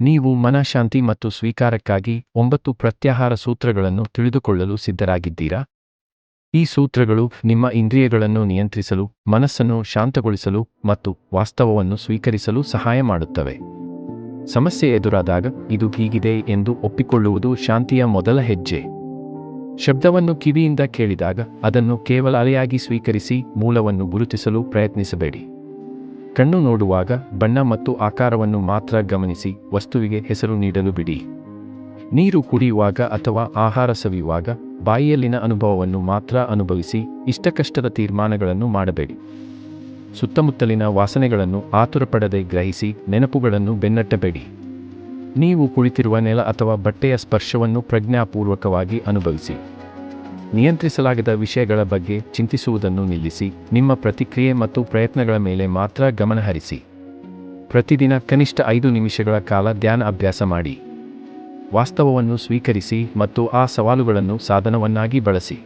ನೀವು ಮನಃಶಾಂತಿ ಮತ್ತು ಸ್ವೀಕಾರಕ್ಕಾಗಿ ಒಂಬತ್ತು ಪ್ರತ್ಯಾಹಾರ ಸೂತ್ರಗಳನ್ನು ತಿಳಿದುಕೊಳ್ಳಲು ಸಿದ್ಧರಾಗಿದ್ದೀರಾ? ಈ ಸೂತ್ರಗಳು ನಿಮ್ಮ ಇಂದ್ರಿಯಗಳನ್ನು ನಿಯಂತ್ರಿಸಲು, ಮನಸ್ಸನ್ನು ಶಾಂತಗೊಳಿಸಲು ಮತ್ತು ವಾಸ್ತವವನ್ನು ಸ್ವೀಕರಿಸಲು ಸಹಾಯ ಮಾಡುತ್ತವೆ. ಸಮಸ್ಯೆ ಎದುರಾದಾಗ ಇದು ಹೀಗಿದೆ ಎಂದು ಒಪ್ಪಿಕೊಳ್ಳುವುದು ಶಾಂತಿಯ ಮೊದಲ ಹೆಜ್ಜೆ. ಶಬ್ದವನ್ನು ಕಿವಿಯಿಂದ ಕೇಳಿದಾಗ ಅದನ್ನು ಕೇವಲ ಅಲೆಯಾಗಿ ಸ್ವೀಕರಿಸಿ ಮೂಲವನ್ನು ಗುರುತಿಸಲು ಪ್ರಯತ್ನಿಸಬೇಡಿ. ಕಣ್ಣು ನೋಡುವಾಗ ಬಣ್ಣ ಮತ್ತು ಆಕಾರವನ್ನು ಮಾತ್ರ ಗಮನಿಸಿ ವಸ್ತುವಿಗೆ ಹೆಸರು ನೀಡಲು ಬಿಡಿ. ನೀರು ಕುಡಿಯುವಾಗ ಅಥವಾ ಆಹಾರ ಸವಿಯುವಾಗ ಬಾಯಿಯಲ್ಲಿನ ಅನುಭವವನ್ನು ಮಾತ್ರ ಅನುಭವಿಸಿ ಇಷ್ಟಕಷ್ಟದ ತೀರ್ಮಾನಗಳನ್ನು ಮಾಡಬೇಡಿ. ಸುತ್ತಮುತ್ತಲಿನ ವಾಸನೆಗಳನ್ನು ಆತುರಪಡದೆ ಗ್ರಹಿಸಿ ನೆನಪುಗಳನ್ನು ಬೆನ್ನಟ್ಟಬೇಡಿ. ನೀವು ಕುಳಿತಿರುವ ನೆಲ ಅಥವಾ ಬಟ್ಟೆಯ ಸ್ಪರ್ಶವನ್ನು ಪ್ರಜ್ಞಾಪೂರ್ವಕವಾಗಿ ಅನುಭವಿಸಿ. ನಿಯಂತ್ರಿಸಲಾಗದ ವಿಷಯಗಳ ಬಗ್ಗೆ ಚಿಂತಿಸುವುದನ್ನು ನಿಲ್ಲಿಸಿ, ನಿಮ್ಮ ಪ್ರತಿಕ್ರಿಯೆ ಮತ್ತು ಪ್ರಯತ್ನಗಳ ಮೇಲೆ ಮಾತ್ರ ಗಮನಹರಿಸಿ ಪ್ರತಿದಿನ ಕನಿಷ್ಠ ಐದು ನಿಮಿಷಗಳ ಕಾಲ ಧ್ಯಾನ ಅಭ್ಯಾಸ ಮಾಡಿ. ವಾಸ್ತವವನ್ನು ಸ್ವೀಕರಿಸಿ ಮತ್ತು ಆ ಸವಾಲುಗಳನ್ನು ಸಾಧನವನ್ನಾಗಿ ಬಳಸಿ.